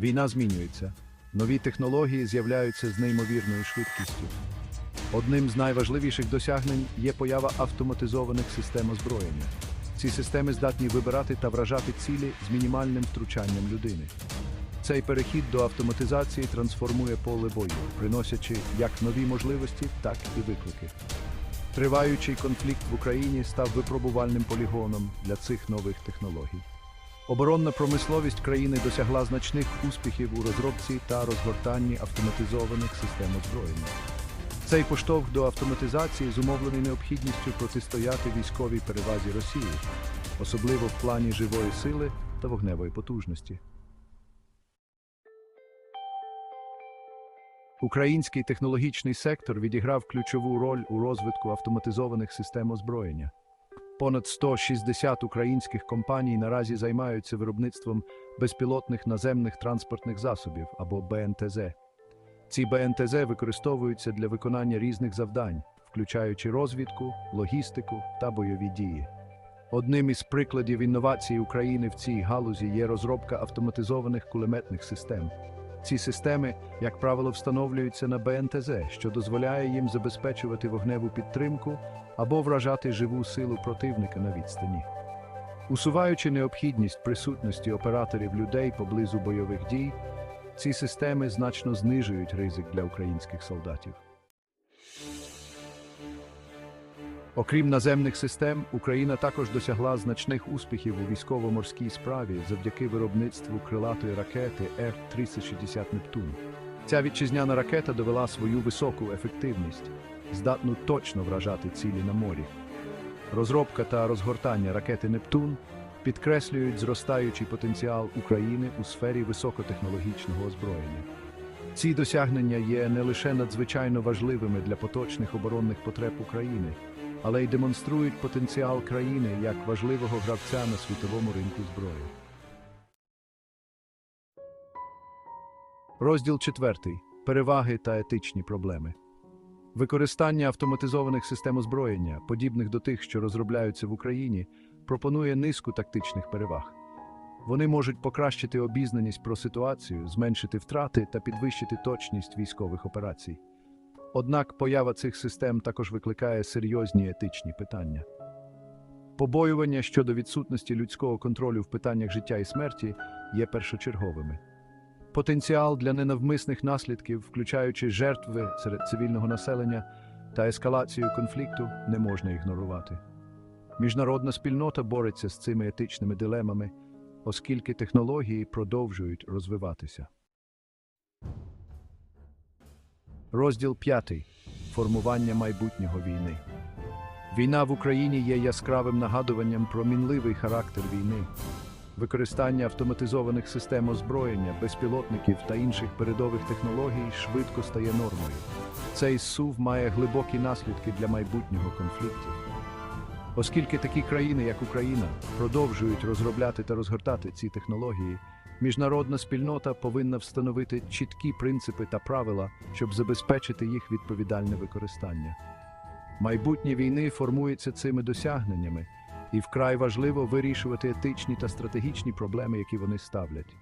Війна змінюється. Нові технології з'являються з неймовірною швидкістю. Одним з найважливіших досягнень є поява автоматизованих систем озброєння. Ці системи здатні вибирати та вражати цілі з мінімальним втручанням людини. Цей перехід до автоматизації трансформує поле бою, приносячи як нові можливості, так і виклики. Триваючий конфлікт в Україні став випробувальним полігоном для цих нових технологій. Оборонна промисловість країни досягла значних успіхів у розробці та розгортанні автоматизованих систем озброєння. Цей поштовх до автоматизації зумовлений необхідністю протистояти військовій перевазі Росії, особливо в плані живої сили та вогневої потужності. Український технологічний сектор відіграв ключову роль у розвитку автоматизованих систем озброєння. Понад 160 українських компаній наразі займаються виробництвом безпілотних наземних транспортних засобів або БНТЗ. Ці БНТЗ використовуються для виконання різних завдань, включаючи розвідку, логістику та бойові дії. Одним із прикладів інновацій України в цій галузі є розробка автоматизованих кулеметних систем. Ці системи, як правило, встановлюються на БНТЗ, що дозволяє їм забезпечувати вогневу підтримку або вражати живу силу противника на відстані. Усуваючи необхідність присутності операторів людей поблизу бойових дій, ці системи значно знижують ризик для українських солдатів. Окрім наземних систем, Україна також досягла значних успіхів у військово-морській справі завдяки виробництву крилатої ракети F-360 Нептун. Ця вітчизняна ракета довела свою високу ефективність, здатну точно вражати цілі на морі. Розробка та розгортання ракети Нептун підкреслюють зростаючий потенціал України у сфері високотехнологічного озброєння. Ці досягнення є не лише надзвичайно важливими для поточних оборонних потреб України, але й демонструють потенціал країни як важливого гравця на світовому ринку зброї. Розділ 4. Переваги та етичні проблеми. Використання автоматизованих систем озброєння, подібних до тих, що розробляються в Україні, пропонує низку тактичних переваг. Вони можуть покращити обізнаність про ситуацію, зменшити втрати та підвищити точність військових операцій. Однак поява цих систем також викликає серйозні етичні питання. Побоювання щодо відсутності людського контролю в питаннях життя і смерті є першочерговими. Потенціал для ненавмисних наслідків, включаючи жертви серед цивільного населення та ескалацію конфлікту, не можна ігнорувати. Міжнародна спільнота бореться з цими етичними дилемами, оскільки технології продовжують розвиватися. Розділ 5. Формування майбутнього війни. Війна в Україні є яскравим нагадуванням про мінливий характер війни. Використання автоматизованих систем озброєння, безпілотників та інших передових технологій швидко стає нормою. Цей сув має глибокі наслідки для майбутнього конфлікту. Оскільки такі країни, як Україна, продовжують розробляти та розгортати ці технології, міжнародна спільнота повинна встановити чіткі принципи та правила, щоб забезпечити їх відповідальне використання. Майбутнє війни формується цими досягненнями, і вкрай важливо вирішувати етичні та стратегічні проблеми, які вони ставлять.